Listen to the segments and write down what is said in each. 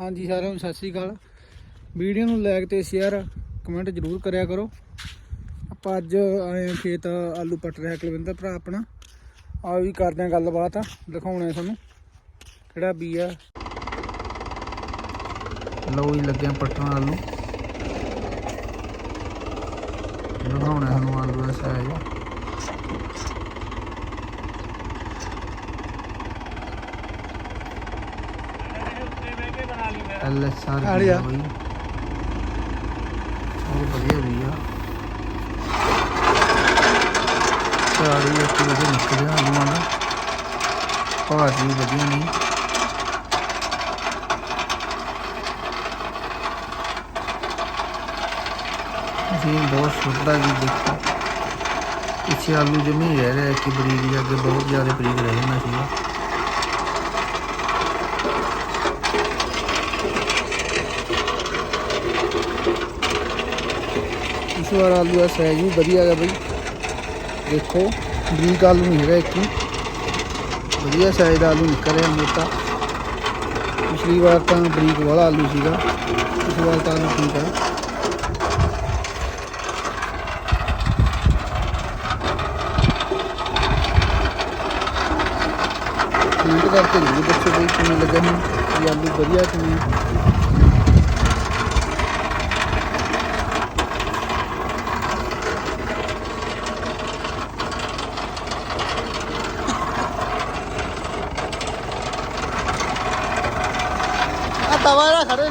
ਹਾਂਜੀ, ਸਾਰਿਆਂ ਨੂੰ ਸਤਿ ਸ੍ਰੀ ਅਕਾਲ। ਵੀਡੀਓ ਨੂੰ ਲਾਈਕ ਤੇ ਸ਼ੇਅਰ ਕਮੈਂਟ ਜ਼ਰੂਰ ਕਰਿਆ ਕਰੋ। ਆਪਾਂ ਅੱਜ ਆਏ ਹਾਂ ਖੇਤ ਆਲੂ ਪੱਟ ਰਿਹਾ ਕੁਲਵਿੰਦਰ ਭਰਾ ਆਪਣਾ। ਆ ਵੀ ਕਰਦੇ ਆ ਗੱਲਬਾਤ। ਦਿਖਾਉਣਾ ਆ ਤੁਹਾਨੂੰ ਕਿਹੜਾ ਬੀ ਆ। ਲਓ ਜੀ ਲੱਗਿਆ ਪੱਟਣ ਆਲੂ। ਦਿਖਾਉਣੇ ਸਾਨੂੰ ਆਲੂ ਦਾ ਸਾਈਜ਼ ਐਲ ਐਸ ਆਰ ਆ ਰਿਹਾ। ਬਈ। ਉਹ ਵਧੀਆ ਵੀ ਆ। ਸਾਰੀ ਇੱਕ ਵਜੇ ਨਿਕਲਿਆ ਆਲੂਆਂ ਦਾ ਭਾਅ ਵੀ ਵਧੀਆ ਨਹੀਂ ਜੀ ਬਹੁਤ ਸੁੱਧਾ ਜੀ ਦੇਖੋ। ਪਿੱਛੇ ਆਲੂ ਜਮੀ ਰਹਿ ਰਿਹਾ ਕਿ ਬਰੀਕ ਜਿਹੇ ਅੱਗੇ ਬਹੁਤ ਜ਼ਿਆਦਾ ਬਰੀਕ ਰਹਿ ਜਾਂਦਾ ਸੀਗਾ ਇਸ ਵਾਰ ਆਲੂ ਦਾ ਸਾਈਜ਼ ਵੀ ਵਧੀਆ ਹੈ ਬਈ। ਦੇਖੋ, ਬਰੀਕ ਆਲੂ ਨਹੀਂ ਹੈਗਾ ਇੱਕ ਵੀ ਵਧੀਆ ਸਾਈਜ਼ ਦਾ ਆਲੂ ਨਿਕਲ ਰਿਹਾ ਮੋਟਾ। ਪਿਛਲੀ ਵਾਰ ਤਾਂ ਬਰੀਕ ਵਾਲਾ ਆਲੂ ਸੀਗਾ। ਇਸ ਵਾਰ ਤਾਂ ਆਲੂ ਠੀਕ ਹੈ ਕਮੈਂਟ ਕਰਕੇ ਜ਼ਰੂਰ ਦੱਸੋ ਬਈ ਕਿਵੇਂ ਲੱਗਾ ਮੈਨੂੰ ਇਹ ਆਲੂ ਵਧੀਆ ਕਿਵੇਂ ਆ ਤਵਾ ਖੜੇ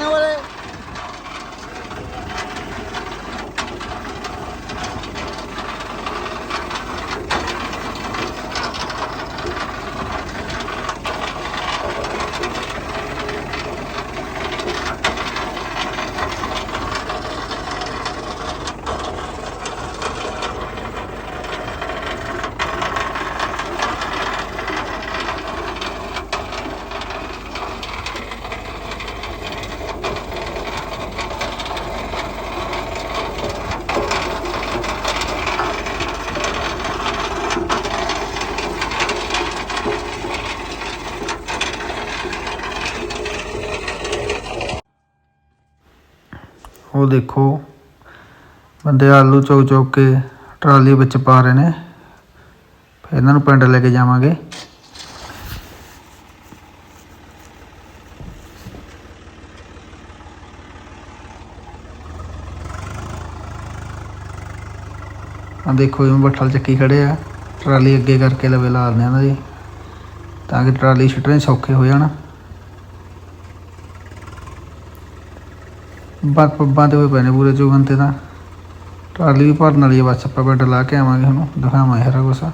ਉਹ ਦੇਖੋ। ਬੰਦੇ ਆਲੂ ਚੌਕ ਚੌਕ ਕੇ ਟਰਾਲੀ ਵਿੱਚ ਪਾ ਰਹੇ ਨੇ। ਫਿਰ ਇਹਨਾਂ ਨੂੰ ਪਿੰਡ ਲੈ ਕੇ ਜਾਵਾਂਗੇ। ਆ ਦੇਖੋ ਇਹ ਬੱਠਲ ਚੱਕੀ ਖੜੇ ਆ। ਟਰਾਲੀ ਅੱਗੇ ਕਰਕੇ ਲਵੇ ਲਾ ਦਿੰਦੇ ਇਹਨਾਂ ਦੀ। ਤਾਂ ਕਿ ਟਰਾਲੀ ਛੱਡਣੇ ਸੌਖੇ ਹੋ ਜਾਣ। ਬਾਤ ਪੱਬਾਂ ਤੇ ਹੋਏ ਪਏ ਨੇ ਪੂਰੇ ਚੋਗਨ ਤੇ ਤਾਂ। ਟਰਾਲੀ ਵੀ ਭਰਨ ਵਾਲੀ ਹੈ ਬਸ ਆਪਾਂ ਬੈਡ ਲਾ ਕੇ ਆਵਾਂਗੇ ਹੁਣ, ਦਿਖਾਵਾਂਗੇ ਹਰਾ ਗੁੱਸਾ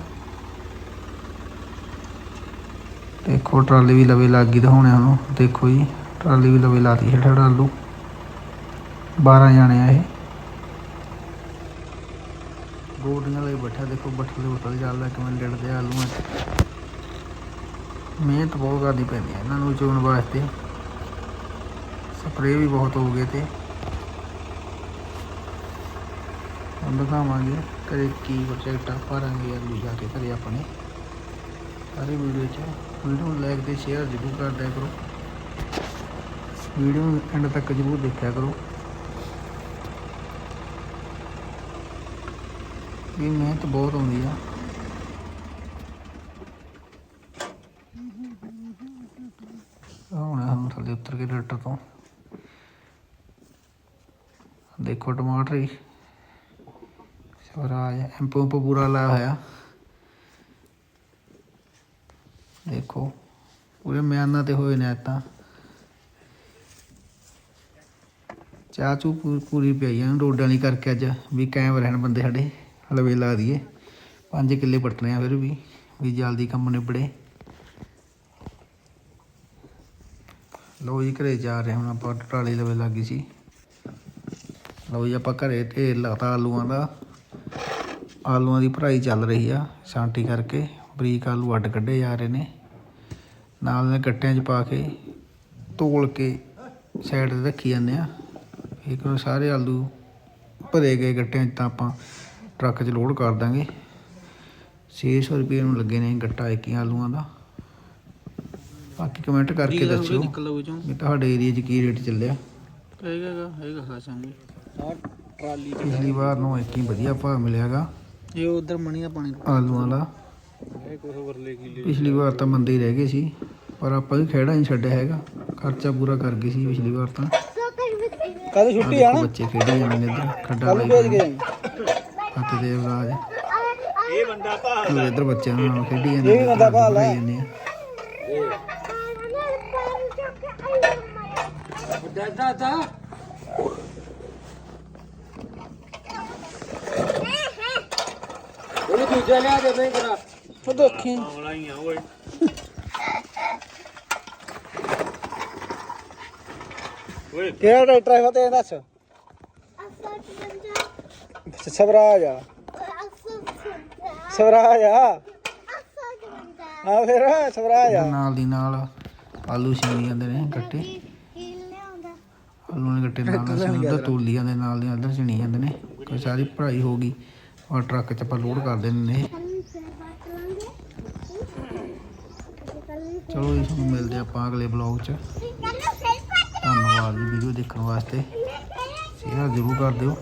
ਦੇਖੋ ਟਰਾਲੀ ਵੀ ਲਵੇ ਲੱਗ ਗਈ ਦਿਖਾਉਣੇ ਉਹਨੂੰ, ਦੇਖੋ ਜੀ, ਟਰਾਲੀ ਵੀ ਲਵੇ ਲਾਤੀ ਹੈ ਠੜਾ 12 ਜਾਣੇ ਆ ਇਹ। ਗੋਡੀਆਂ ਲਈ ਬੈਠਾ ਦੇਖੋ ਬੱਠਲ ਦੇ ਚੱਲਦਾ ਕਿਵੇਂ ਲੜਦੇ ਆਲੂਆਂ 'ਚ। ਮਿਹਨਤ ਬਹੁਤ ਕਰਨੀ ਪੈਂਦੀ ਹੈ ਇਹਨਾਂ ਨੂੰ ਚੋਣ ਵਾਸਤੇ। ਸਪਰੇਅ ਵੀ ਬਹੁਤ ਹੋ ਗਏ ਤੇ। ਹੁਣ ਦਿਖਾਵਾਂਗੇ ਕਰੇ ਕੀ ਪ੍ਰੋਜੈਕਟ ਆ ਭਰਾਂਗੇ ਆਲੂ ਜਾ ਕੇ ਘਰੇ ਆਪਣੇ। ਸਾਰੇ ਵੀਡੀਓ 'ਚ ਵੀਡੀਓ ਨੂੰ ਲਾਈਕ ਤੇ ਸ਼ੇਅਰ ਜ਼ਰੂਰ ਕਰਦਿਆ ਕਰੋ। ਵੀਡੀਓ ਨੂੰ ਐਂਡ ਤੱਕ ਜ਼ਰੂਰ ਦੇਖਿਆ ਕਰੋ। ਇਹ ਮਿਹਨਤ ਬਹੁਤ ਆਉਂਦੀ ਆ। ਹੁਣ ਹਮ ਥੱਲੇ ਉਤਰ ਕੇ ਡਾਕਟਰ ਤੋਂ। ਦੇਖੋ ਟਮਾਟਰ ਹੀ ਸਵਰਾਜ, ਐਂਪੋ ਐਂਪੋ ਪੂਰਾ ਲਾਇਆ ਹੋਇਆ। ਦੇਖੋ, ਪੂਰੇ ਮਿਆਨਾਂ ਤੇ ਹੋਏ ਨੇ ਤਾਂ ਚਾਚੂ ਪੂਰੀ ਪਈ ਆ ਰੋਡਾਂ ਵਾਲੀ ਕਰਕੇ ਅੱਜ ਵੀ ਕਾਇਮ ਰਹਿਣ ਬੰਦੇ ਸਾਡੇ ਹਲਵੇ ਲਾ ਦਈਏ। 5 ਕਿੱਲੇ ਪੱਟਣੇ ਆ ਫਿਰ ਵੀ ਵੀ ਜਲਦੀ ਕੰਮ ਨਿਬੜੇ। ਲਓ ਜੀ, ਘਰੇ ਜਾ ਰਹੇ ਹੁਣ ਆਪਾਂ, ਟਰਾਲੀ ਲਵੇ ਲੱਗੀ ਸੀ। ਲਓ ਜੀ ਆਪਾਂ ਘਰੇ ਢੇਰ ਲਾਤਾ ਆਲੂਆਂ ਦਾ। ਆਲੂਆਂ ਦੀ ਭਰਾਈ ਚੱਲ ਰਹੀ ਆ ਛਾਂਟੀ ਕਰਕੇ। ਬਰੀਕ ਆਲੂ ਅੱਡ ਕੱਢੇ ਜਾ ਰਹੇ ਨੇ। ਨਾਲ ਦੇ ਗੱਟਿਆਂ 'ਚ ਪਾ ਕੇ ਤੋਲ ਕੇ ਸਾਈਡ ਤੇ ਰੱਖੀ ਜਾਂਦੇ ਆ। ਇਹ ਕੋਲ ਸਾਰੇ ਆਲੂ ਭਰੇ ਗਏ ਗੱਟਿਆਂ 'ਚ ਤਾਂ ਆਪਾਂ ਟਰੱਕ 'ਚ ਲੋਡ ਕਰ ਦਾਂਗੇ। 600 ਰੁਪਏ ਨੂੰ ਲੱਗੇ ਨੇ ਗੱਟਾ ਇੱਕ ਆਲੂਆਂ ਦਾ। ਬਾਕੀ ਕਮੈਂਟ ਕਰਕੇ ਦੱਸਿਓ। ਵੀ ਤੁਹਾਡੇ ਏਰੀਆ 'ਚ ਕੀ ਰੇਟ ਚੱਲਿਆ? ਹੈਗਾ ਗਾ ਹੈਗਾ ਖਾਸਾਂਗੇ ਆ ਟਰਾਲੀ ਪਿਛਲੀ ਵਾਰ ਨੂੰ ਇੱਕ ਹੀ ਵਧੀਆ ਭਾਅ ਮਿਲਿਆਗਾ ਇਹ ਉਧਰ ਮਣੀ ਦਾ ਪਾਣੀ ਆਲੂਆਂ ਦਾ। ਇਹ ਕੋਈ ਵਰਲੇ ਕੀ ਪਿਛਲੀ ਵਾਰ ਤਾਂ ਮੰਦੇ ਹੀ ਰਹਿ ਗਏ ਸੀ ਪਰ ਆਪਾਂ ਵੀ ਖੇੜਾ ਨਹੀਂ ਛੱਡਿਆ ਹੈਗਾ। ਖਰਚਾ ਪੂਰਾ ਕਰ ਗਏ ਸੀ ਪਿਛਲੀ ਵਾਰ ਤਾਂ। ਕੱਲ ਆਹ ਦੇਖੋ ਬੱਚੇ ਖੇਡੀ ਜਾਂਦੇ ਨੇ ਇੱਧਰ ਖੱਡਾ ਲਾਈ ਭੇਜ ਹੋਈ ਗਏ ਹੱਥ ਦੇ ਰਾਜ ਇਹ ਬੰਦਾ ਭਾ ਉਹ ਇੱਧਰ ਬੱਚਿਆਂ ਨਾਲ ਖੇਡੀ ਜਾਂਦੇ ਇਹ ਬੰਦਾ ਭਾਲ ਹੈ। ਆ। ਦਾਦਾ ਦਾ ਦੂਜਾ ਲਿਆ ਦੇ ਮੈਂ ਕਰਾ ਉਹ ਦੇਖੀ। ਆਉਣਾ ਹੀ ਆ ਓਏ ਓਏ ਕਿਹੜਾ ਟਰੈਕਟਰ ਹੈ ਫਤੇ ਦੱਸ। ਸਵਰਾਜ ਆ। ਸਵਰਾਜ ਆ। ਆ ਫਿਰ ਸਵਰਾਜ ਆ। ਨਾਲ ਦੀ ਨਾਲ ਆਲੂ ਛਿੰਨੀ ਜਾਂਦੇ ਨੇ ਗੱਟੇ ਆਲੂ ਨੇ ਗੱਟੇ ਨਾਲ ਨਾਲ ਤੋਲੀਆਂ ਦੇ ਨਾਲ ਦੀ ਉਧਰ ਛਿਣੀ ਜਾਂਦੇ ਨੇ। ਕੋਈ ਸਾਰੀ ਭਰਾਈ ਹੋ ਗਈ। ਔਰ ਟਰੱਕ 'ਚ ਆਪਾਂ ਲੋਡ ਕਰ ਦਿੰਦੇ ਨੇ। ਚਲੋ ਜੀ ਤੁਹਾਨੂੰ ਮਿਲਦੇ ਆਪਾਂ ਅਗਲੇ ਬਲੌਗ 'ਚ। ਧੰਨਵਾਦ ਜੀ ਵੀਡੀਓ ਦੇਖਣ ਵਾਸਤੇ। ਸ਼ੇਅਰ ਜ਼ਰੂਰ ਕਰ ਦਿਓ।